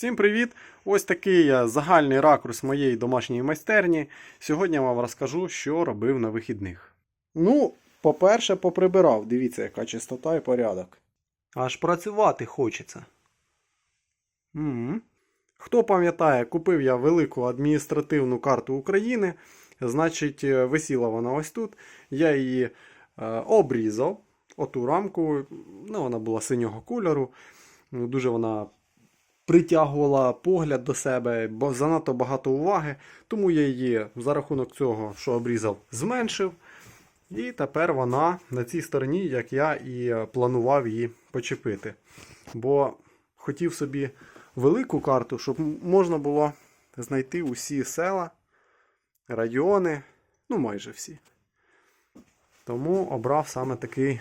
Всім привіт! Ось такий загальний ракурс моєї домашньої майстерні. Сьогодні я вам розкажу, що робив на вихідних. Ну, по-перше, поприбирав. Дивіться, яка чистота і порядок. Аж працювати хочеться. м Хто пам'ятає, купив я велику адміністративну карту України. Значить, е, висіла вона ось тут. Я її е, обрізав. Оту рамку, ну, вона була синього кольору. Ну, Дуже вона притягувала погляд до себе, бо занадто багато уваги. Тому я її за рахунок цього, що обрізав, зменшив. І тепер вона на цій стороні, як я і планував її почепити. Бо хотів собі велику карту, щоб можна було знайти усі села, райони, ну майже всі. Тому обрав саме такий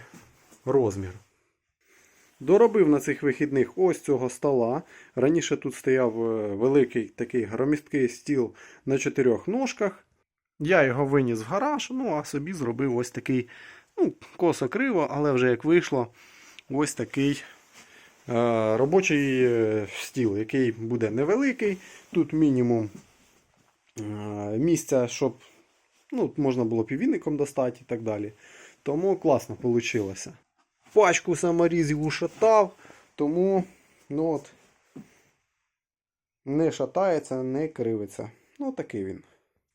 розмір. Доробив на цих вихідних ось цього стола. Раніше тут стояв е, великий такий громісткий стіл на чотирьох ножках. Я його виніс в гараж, ну а собі зробив ось такий, ну, косо криво, але вже як вийшло, ось такий е, робочий е, стіл, який буде невеликий. Тут мінімум е, місця, щоб ну, можна було півінником достати і так далі. Тому класно вийшло. Пачку саморізів ушатав, тому ну от, не шатається, не кривиться. Ну, такий він.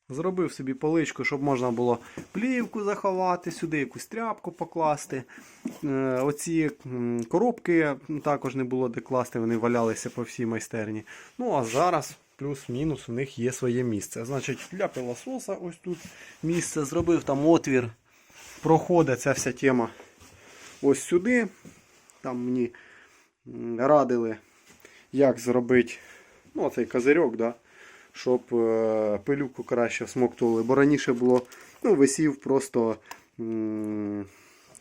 Зробив собі поличку, щоб можна було плівку заховати, сюди якусь тряпку покласти. Е, Оці коробки також не було де класти, вони валялися по всій майстерні. Ну а зараз плюс-мінус у них є своє місце. Значить, для пилососа ось тут місце зробив там отвір. Проходить ця вся тема ось сюди. Там мені радили, як зробити ну, цей козирьок, да, щоб е, пилюку краще всмоктували. Бо раніше було, ну, висів просто,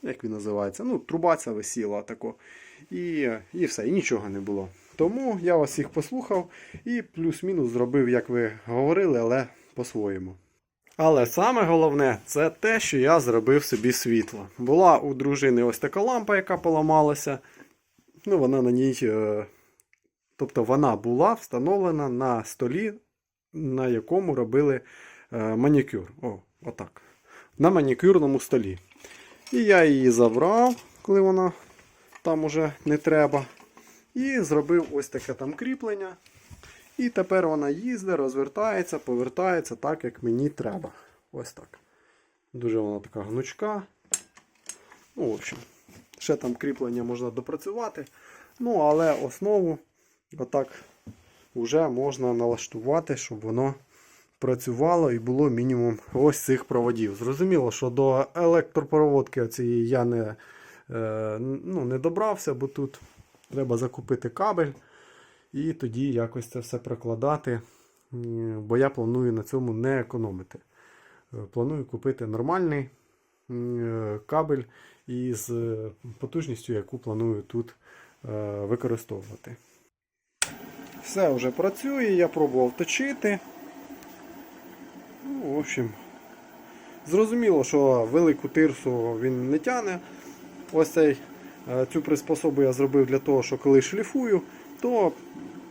як він називається, ну, труба ця висіла тако. І, і все, і нічого не було. Тому я вас всіх послухав і плюс-мінус зробив, як ви говорили, але по-своєму. Але саме головне це те, що я зробив собі світло. Була у дружини ось така лампа, яка поламалася. Ну, вона на ній. е, Тобто вона була встановлена на столі, на якому робили е, манікюр. О, отак. На манікюрному столі. І я її забрав, коли вона там уже не треба. І зробив ось таке там кріплення. І тепер вона їздить, розвертається, повертається так, як мені треба. Ось так. Дуже вона така гнучка. Ну, в общем, ще там кріплення можна допрацювати. Ну, але основу отак вже можна налаштувати, щоб воно працювало і було мінімум ось цих проводів. Зрозуміло, що до електропроводки цієї я не, е, ну, не добрався, бо тут треба закупити кабель. І тоді якось це все прокладати, бо я планую на цьому не економити. Е, Планую купити нормальний е, кабель із е, потужністю, яку планую тут використовувати. Все вже працює, я пробував точити. Ну, в общем, зрозуміло, що велику тирсу він не тяне. Ось цей, цю приспособу я зробив для того, що коли шліфую, то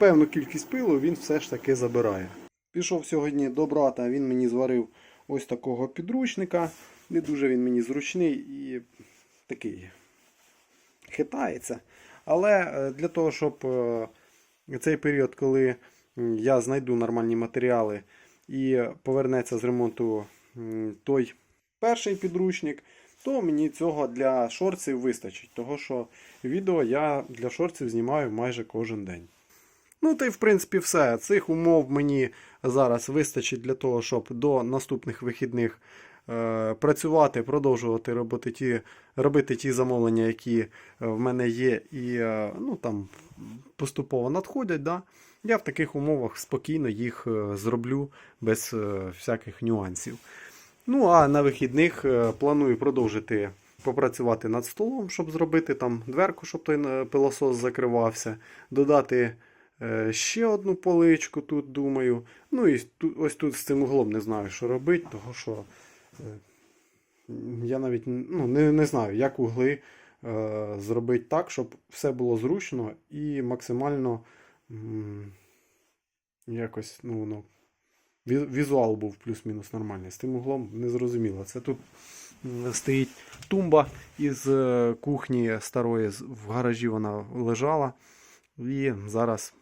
певну кількість пилу він все ж таки забирає. Пішов сьогодні до брата, він мені зварив ось такого підручника. Не дуже він мені зручний і такий хитається. Але е, для того, щоб е, цей період, коли я знайду нормальні матеріали і повернеться з ремонту той перший підручник, то мені цього для шорців вистачить. Того що відео я для шорців знімаю майже кожен день. Ну, та й в принципі все. Цих умов мені зараз вистачить для того, щоб до наступних вихідних е, працювати, продовжувати робити ті, робити ті замовлення, які е, в мене є, і е, ну, там, поступово надходять. Да? Я в таких умовах спокійно їх е, зроблю без е, всяких нюансів. Ну, а на вихідних планую продовжити попрацювати над столом, щоб зробити там дверку, щоб той пилосос закривався, додати ще одну поличку тут, думаю. Ну і ось тут з цим углом не знаю, що робити, того що е, я навіть ну, не, не знаю, як угли е, зробити так, щоб все було зручно і максимально м, якось, ну, воно. ві- Візуал був плюс-мінус нормальний. З тим углом не зрозуміло. Це тут стоїть тумба із е, кухні старої, в гаражі вона лежала. І зараз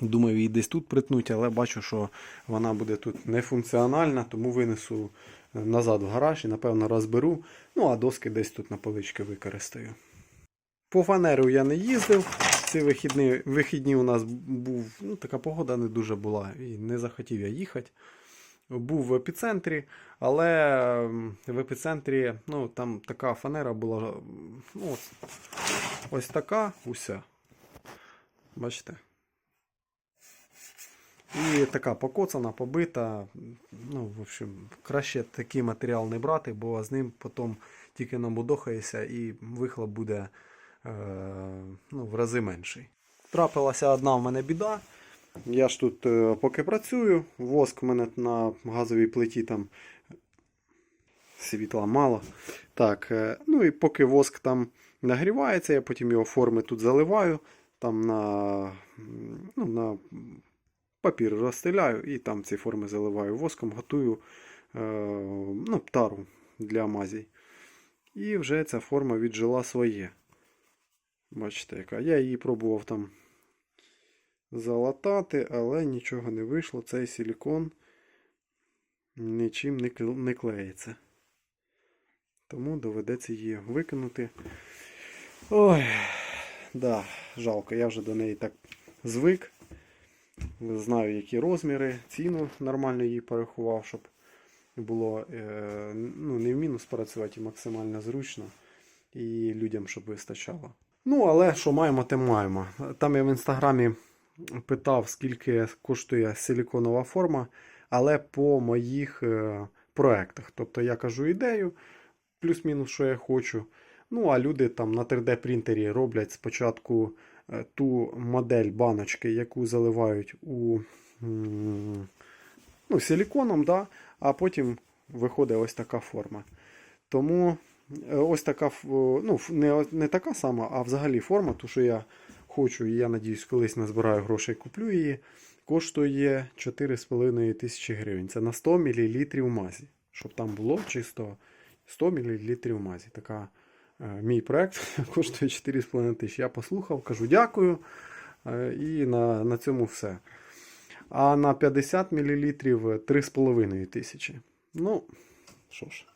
думаю, її десь тут притнуть, але бачу, що вона буде тут нефункціональна, тому винесу назад в гараж і, напевно, розберу. Ну, а доски десь тут на полички використаю. По фанеру я не їздив. Ці вихідні, вихідні у нас був, ну, така погода не дуже була, і не захотів я їхати. Був в епіцентрі, але в епіцентрі ну, там така фанера була. Ну, ось така уся. Бачите? І така покоцана, побита. Ну, в общем, краще такий матеріал не брати, бо з ним потім тільки намудохаєшся і вихлоп буде е, ну, в рази менший. Трапилася одна в мене біда. Я ж тут е, поки працюю, воск в мене на газовій плиті там світла мало. Так, е, ну і поки воск там нагрівається, я потім його форми тут заливаю, там на, ну, на папір розстеляю і там ці форми заливаю воском, готую е, ну, тару для мазій. І вже ця форма віджила своє. Бачите, яка. Я її пробував там залатати, але нічого не вийшло. Цей силікон нічим не клеїться. Тому доведеться її викинути. Ой, да, жалко, я вже до неї так звик. Знаю, які розміри, ціну нормально її порахував, щоб було е, ну, не в мінус працювати максимально зручно. І людям, щоб вистачало. Ну, але що маємо, те маємо. Там я в інстаграмі питав, скільки коштує силіконова форма, але по моїх е, проектах. Тобто я кажу ідею, плюс-мінус, що я хочу. Ну, а люди там на 3D-принтері роблять спочатку ту модель баночки, яку заливають у ну, силіконом, да? а потім виходить ось така форма. Тому е, ось така, ну, не, не така сама, а взагалі форма, ту, що я хочу, і я надіюсь, колись назбираю грошей, куплю її, коштує 4,5 тисячі гривень. Це на 100 мл мазі. Щоб там було чисто 100 мл мазі. Така е, мій проект коштує 4,5 тисячі. Я послухав, кажу дякую. е, І на, на цьому все. А на 50 мл 3,5 тисячі. Ну, що ж.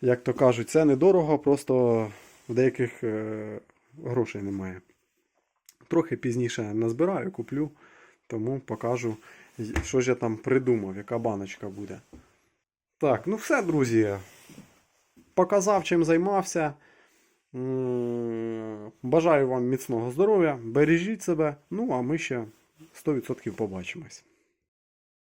Як то кажуть, це недорого, просто в деяких е, грошей немає. Трохи пізніше назбираю, куплю, тому покажу, що ж я там придумав, яка баночка буде. Так, ну все, друзі. Показав, чим займався. Бажаю вам міцного здоров'я, бережіть себе. Ну, а ми ще 100% побачимось.